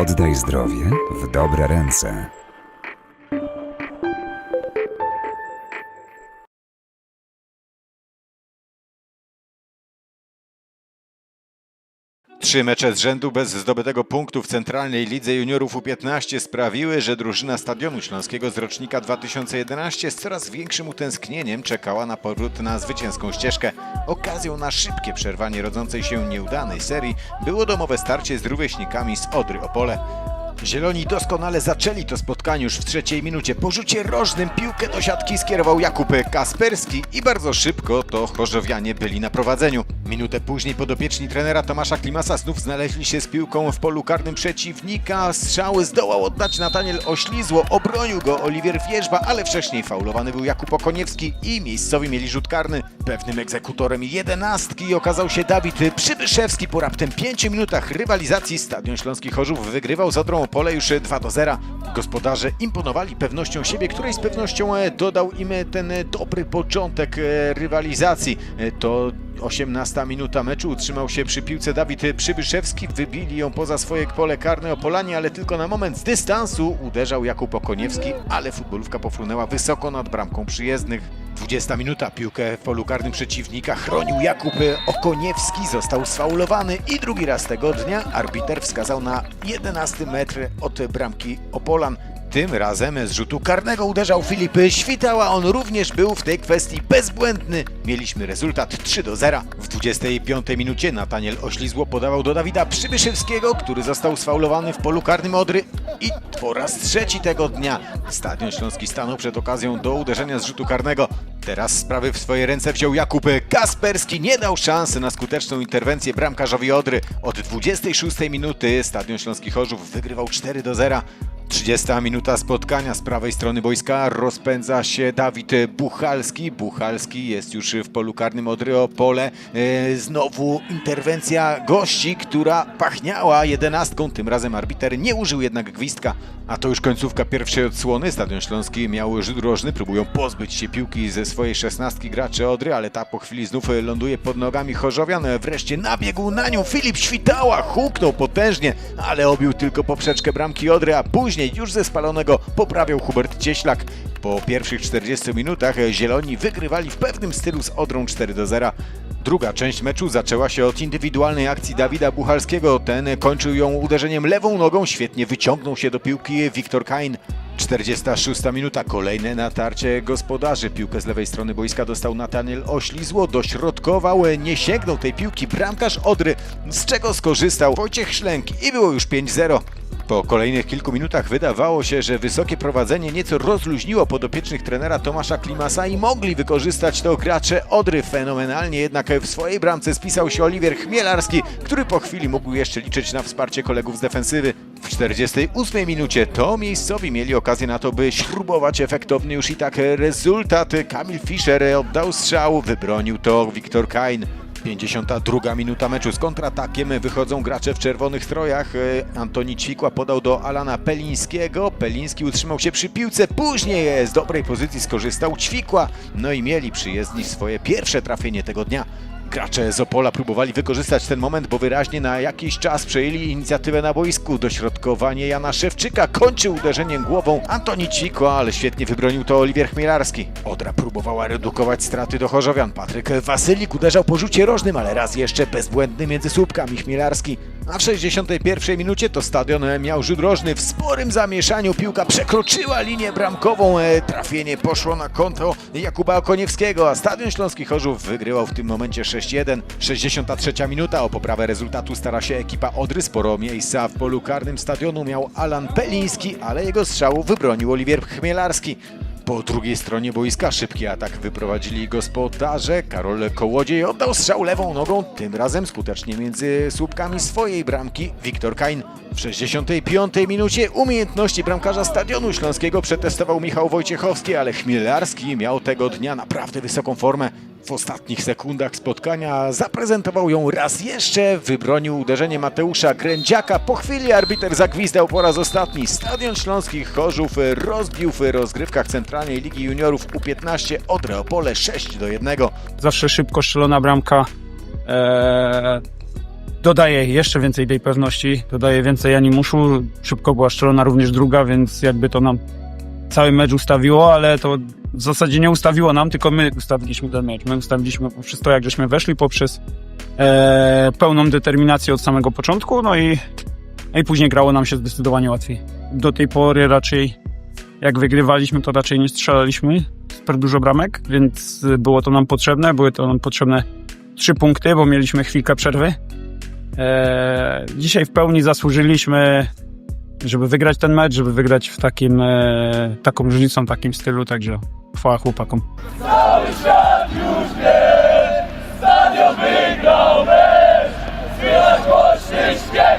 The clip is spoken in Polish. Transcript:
Oddaj zdrowie w dobre ręce. Trzy mecze z rzędu bez zdobytego punktu w Centralnej Lidze Juniorów U15 sprawiły, że drużyna Stadionu Śląskiego z rocznika 2011 z coraz większym utęsknieniem czekała na powrót na zwycięską ścieżkę. Okazją na szybkie przerwanie rodzącej się nieudanej serii było domowe starcie z rówieśnikami z Odry Opole. Zieloni doskonale zaczęli to spotkanie już w trzeciej minucie. Po rzucie rożnym piłkę do siatki skierował Jakub Kasperski i bardzo szybko to Chorzowianie byli na prowadzeniu. Minutę później podopieczni trenera Tomasza Klimasa znów znaleźli się z piłką w polu karnym przeciwnika. Strzały zdołał oddać Nataniel Oślizło, obronił go Oliwier Wierzba, ale wcześniej faulowany był Jakub Okoniewski i miejscowi mieli rzut karny. Pewnym egzekutorem jedenastki okazał się Dawid Przybyszewski. Po raptem 5 minutach rywalizacji Stadion Śląski Chorzów wygrywał z Odrą Opole już 2 do 0. Gospodarze imponowali pewnością siebie, której z pewnością e, dodał im e, ten e, dobry początek rywalizacji. To 18 minuta meczu utrzymał się przy piłce Dawid Przybyszewski. Wybili ją poza swoje pole karne Opolanie, ale tylko na moment z dystansu uderzał Jakub Okoniewski, ale futbolówka pofrunęła wysoko nad bramką przyjezdnych. 20 minuta, piłkę w polu karnym przeciwnika chronił Jakub Okoniewski, został sfaulowany i drugi raz tego dnia arbiter wskazał na 11 metr od bramki Opolan. Tym razem z rzutu karnego uderzał Filip Świtała. On również był w tej kwestii bezbłędny. Mieliśmy rezultat 3 do 0. W 25 minucie Nataniel Oślizło podawał do Dawida Przybyszewskiego, który został sfaulowany w polu karnym Odry. I po raz trzeci tego dnia Stadion Śląski stanął przed okazją do uderzenia z rzutu karnego. Teraz sprawy w swoje ręce wziął Jakub Kasperski. Nie dał szansy na skuteczną interwencję bramkarzowi Odry. Od 26 minuty Stadion Śląski Chorzów wygrywał 4 do 0. 30 minuta spotkania z prawej strony boiska rozpędza się Dawid Buchalski. Buchalski jest już w polu karnym Odry Opole. E, Znowu interwencja gości, która pachniała jedenastką. Tym razem arbiter nie użył jednak gwizdka. A to już końcówka pierwszej odsłony. Stadion Śląski miał rzut rożny. Próbują pozbyć się piłki ze swojej szesnastki graczy Odry, ale ta po chwili znów ląduje pod nogami Chorzowian. Wreszcie nabiegł na nią Filip Świtała. Huknął potężnie, ale obił tylko poprzeczkę bramki Odry, a później już ze spalonego poprawiał Hubert Cieślak. Po pierwszych 40 minutach Zieloni wygrywali w pewnym stylu z Odrą 4 do 0. Druga część meczu zaczęła się od indywidualnej akcji Dawida Buchalskiego. Ten kończył ją uderzeniem lewą nogą, świetnie wyciągnął się do piłki Wiktor Kain. 46 minuta, kolejne natarcie gospodarzy. Piłkę z lewej strony boiska dostał Nataniel Oślizło, dośrodkował, nie sięgnął tej piłki bramkarz Odry, z czego skorzystał Wojciech Szlęk i było już 5-0. Po kolejnych kilku minutach wydawało się, że wysokie prowadzenie nieco rozluźniło podopiecznych trenera Tomasza Klimasa i mogli wykorzystać to gracze Odry. Fenomenalnie jednak w swojej bramce spisał się Oliwier Chmielarski, który po chwili mógł jeszcze liczyć na wsparcie kolegów z defensywy. W 48 minucie to miejscowi mieli okazję na to, by śrubować efektowny już i tak rezultat. Kamil Fischer oddał strzał, wybronił to Wiktor Kain. 52 minuta meczu z kontratakiem wychodzą gracze w czerwonych strojach. E, Antoni Ćwikła podał do Alana Pelińskiego. Peliński utrzymał się przy piłce. Później z dobrej pozycji skorzystał Ćwikła. No i mieli przyjezdni swoje pierwsze trafienie tego dnia. Gracze z Opola próbowali wykorzystać ten moment, bo wyraźnie na jakiś czas przejęli inicjatywę na boisku. Dośrodkowanie Jana Szewczyka kończył uderzeniem głową Antoni Ciko, ale świetnie wybronił to Oliwier Chmielarski. Odra próbowała redukować straty do Chorzowian. Patryk Wasylik uderzał po rzucie rożnym, ale raz jeszcze bezbłędny między słupkami Chmielarski. A w 61 minucie to stadion miał rzut rożny. W sporym zamieszaniu piłka przekroczyła linię bramkową. E, Trafienie poszło na konto Jakuba Okoniewskiego, a Stadion Śląski Chorzów wygrywał w tym momencie 6-1. 63 minuta. O poprawę rezultatu stara się ekipa Odry. Sporo miejsca w polu karnym stadionu miał Alan Peliński, ale jego strzału wybronił Oliwier Chmielarski. Po drugiej stronie boiska szybki atak wyprowadzili gospodarze. Karol Kołodziej oddał strzał lewą nogą, tym razem skutecznie między słupkami swojej bramki Wiktor Kain. W 65 minucie umiejętności bramkarza Stadionu Śląskiego przetestował Michał Wojciechowski, ale Chmielarski miał tego dnia naprawdę wysoką formę. W ostatnich sekundach spotkania zaprezentował ją raz jeszcze, wybronił uderzenie Mateusza Grędziaka. Po chwili arbiter zagwizdał po raz ostatni. Stadion Śląskich Chorzów rozbił w rozgrywkach Centralnej Ligi Juniorów U15 Odrę Opole 6 do 1. zawsze szybko strzelona bramka. Eee, dodaje jeszcze więcej tej pewności, dodaje więcej animuszu. Szybko była strzelona również druga, więc jakby to nam cały mecz ustawiło, ale to w zasadzie nie ustawiło nam, tylko my ustawiliśmy ten mecz. My ustawiliśmy poprzez to, jak żeśmy weszli, poprzez e, pełną determinację od samego początku, no i, no i później grało nam się zdecydowanie łatwiej. Do tej pory raczej, jak wygrywaliśmy, to raczej nie strzelaliśmy super dużo bramek, więc było to nam potrzebne. Były to nam potrzebne trzy punkty, bo mieliśmy chwilkę przerwy. E, dzisiaj w pełni zasłużyliśmy, żeby wygrać ten mecz, żeby wygrać w takim, e, taką różnicą, takim stylu, także chwała chłopakom. Cały świat już wie, stadion wygrał mecz, słychać głośny śpiew.